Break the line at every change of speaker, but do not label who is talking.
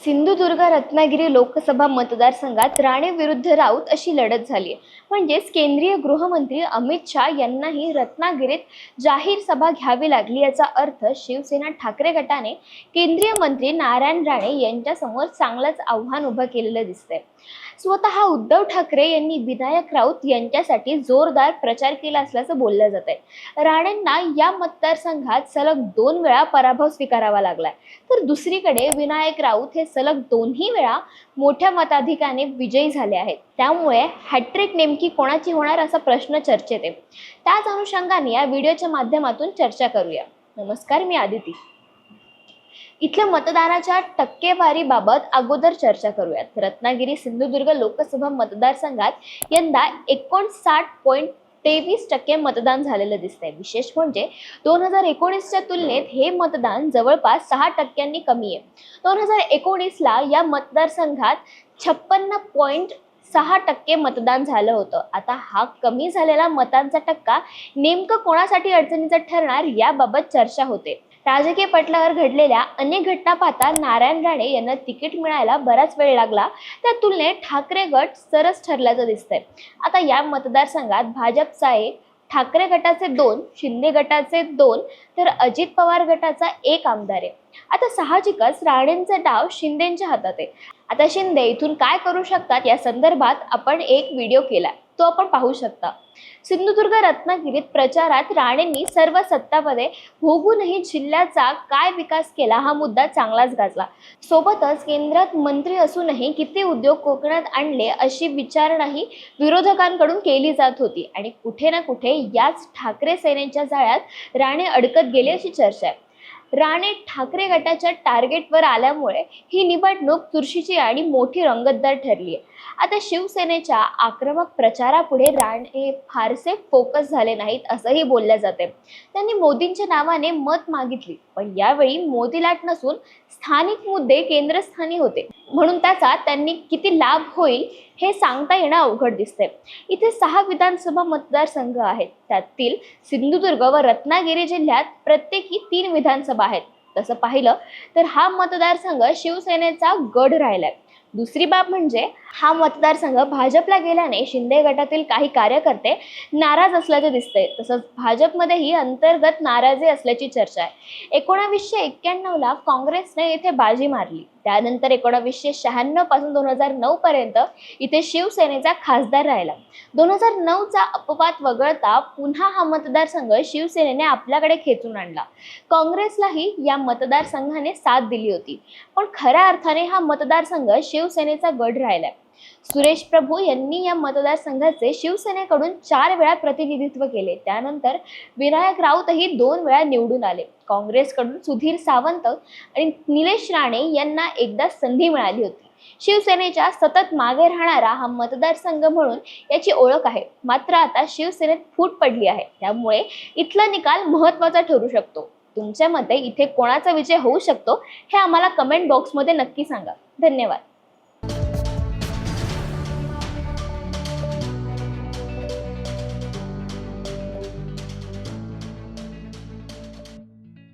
सिंधुदुर्ग रत्नागिरी लोकसभा मतदारसंघात राणे विरुद्ध राऊत अशी लढत झाली. आहे म्हणजेच केंद्रीय गृहमंत्री अमित शहा यांनाही रत्नागिरीत जाहीर सभा घ्यावी लागली याचा अर्थ शिवसेना ठाकरे गटाने केंद्रीय मंत्री नारायण राणे यांच्यासमोर चांगलंच आव्हान उभं केलेलं दिसतंय. स्वतः उद्धव ठाकरे यांनी विनायक राऊत यांच्यासाठी जोरदार प्रचार केला असल्याचं बोललं जात आहे राणेंना या मतदारसंघात सलग दोन वेळा पराभव स्वीकारावा लागलाय. तर दुसरीकडे विनायक राऊत हे सलग दोन्ही वेळा मोठ्या मताधिकाने विजयी झाले आहेत. त्यामुळे हॅट्रिक नेमकी कोणाची होणार असा प्रश्न चर्चेत आहे. त्याच अनुषंगाने या व्हिडिओच्या माध्यमातून चर्चा करूया. नमस्कार मी आदिती. इथल्या मतदानाच्या टक्केवारीबाबत अगोदर चर्चा करूयात. रत्नागिरी सिंधुदुर्ग लोकसभा मतदारसंघात यंदा एकोणसाठ पॉईंट तेवीस टक्के मतदान झालेलं दिसतंय. विशेष म्हणजे दोन हजार एकोणीसच्या तुलनेत हे मतदान जवळपास सहा टक्क्यांनी कमी आहे. दोन हजार एकोणीसला या मतदारसंघात छप्पन्न पॉईंट सहा टक्के मतदान झालं होतं. आता हा कमी झालेला मतांचा टक्का नेमकं कोणासाठी अडचणीचा ठरणार याबाबत चर्चा होते. राजकीय पटलावर घडलेल्या अनेक घटना पाहता नारायण राणे यांना तिकीट मिळायला बराच वेळ लागला. त्या तुलनेत ठाकरे गट सरस ठरल्याचं दिसतंय. आता या मतदारसंघात भाजपचा एक ठाकरे गटाचे दोन शिंदे गटाचे दोन तर अजित पवार गटाचा एक आमदार आहे. आता साहजिकच राणेंचा डाव शिंदेच्या हातात आहे. आता शिंदे इथून काय करू शकतात या संदर्भात आपण एक व्हिडिओ केला तो आपण पाहू शकता. सिंधुदुर्ग रत्नागिरीत प्रचारात राणेंनी सर्व सत्तापदे भोगूनही जिल्ह्याचा काय विकास केला हा मुद्दा चांगलाच गाजला. सोबतच केंद्रात मंत्री असूनही किती उद्योग कोकणात आणले अशी विचारणाही विरोधकांकडून केली जात होती. आणि कुठे ना कुठे याच ठाकरे सेनेच्या जाळ्यात राणे अडकत गेले अशी चर्चा आहे. राणे ठाकरे गटाच्या टार्गेटवर आल्यामुळे ही निवडणूक चुरशीची आणि मोठी रंगतदार ठरली आहे आता शिवसेनेच्या आक्रमक प्रचारापुढे राणे फारसे फोकस झाले नाहीत असंही बोललं जाते त्यांनी मोदींच्या नावाने मत मागितली पण यावेळी मोदी लाट नसून स्थानिक मुद्दे केंद्रस्थानी होते. म्हणून त्याचा त्यांनी किती लाभ होईल हे सांगता येणं अवघड दिसते इथे सहा विधानसभा मतदारसंघ आहेत. त्यातील सिंधुदुर्ग व रत्नागिरी जिल्ह्यात प्रत्येकी तीन विधानसभा आहेत. तसं पाहिलं तर हा मतदारसंघ शिवसेनेचा गड राहिलाय. दुसरी बाब म्हणजे हा मतदारसंघ भाजपला गेल्याने शिंदे गटातील काही कार्यकर्ते नाराज असल्याचे दिसते तसंच भाजपमध्येही अंतर्गत नाराजी असल्याची चर्चा आहे. एकोणावीसशे एक्क्याण्णवला काँग्रेसने इथे बाजी मारली. त्यानंतर एकोणावीसशे शहाण्णवपासून दोन हजार नऊ पर्यंत इथे शिवसेनेचा खासदार राहिला. दोन हजार नऊचा अपवाद वगळता पुन्हा हा मतदारसंघ शिवसेनेने आपल्याकडे खेचून आणला. काँग्रेसलाही या मतदारसंघाने साथ दिली होती. पण खऱ्या अर्थाने हा मतदारसंघ शिवसेनेचा गड राहिलाय. सुरेश प्रभू यांनी या मतदारसंघाचे शिवसेनेकडून चार वेळा प्रतिनिधित्व केले. त्यानंतर विनायक राऊतही दोन वेळा निवडून आले. काँग्रेसकडून सुधीर सावंत आणि निलेश राणे यांना एकदा संधी मिळाली होती. शिवसेनेच्या सतत मागे राहणारा हा मतदारसंघ म्हणून याची ओळख आहे. मात्र आता शिवसेनेत फूट पडली आहे. त्यामुळे इथला निकाल महत्त्वाचा ठरू शकतो. तुमच्या मते इथे कोणाचा विजय होऊ शकतो हे आम्हाला कमेंट बॉक्समध्ये नक्की सांगा. धन्यवाद.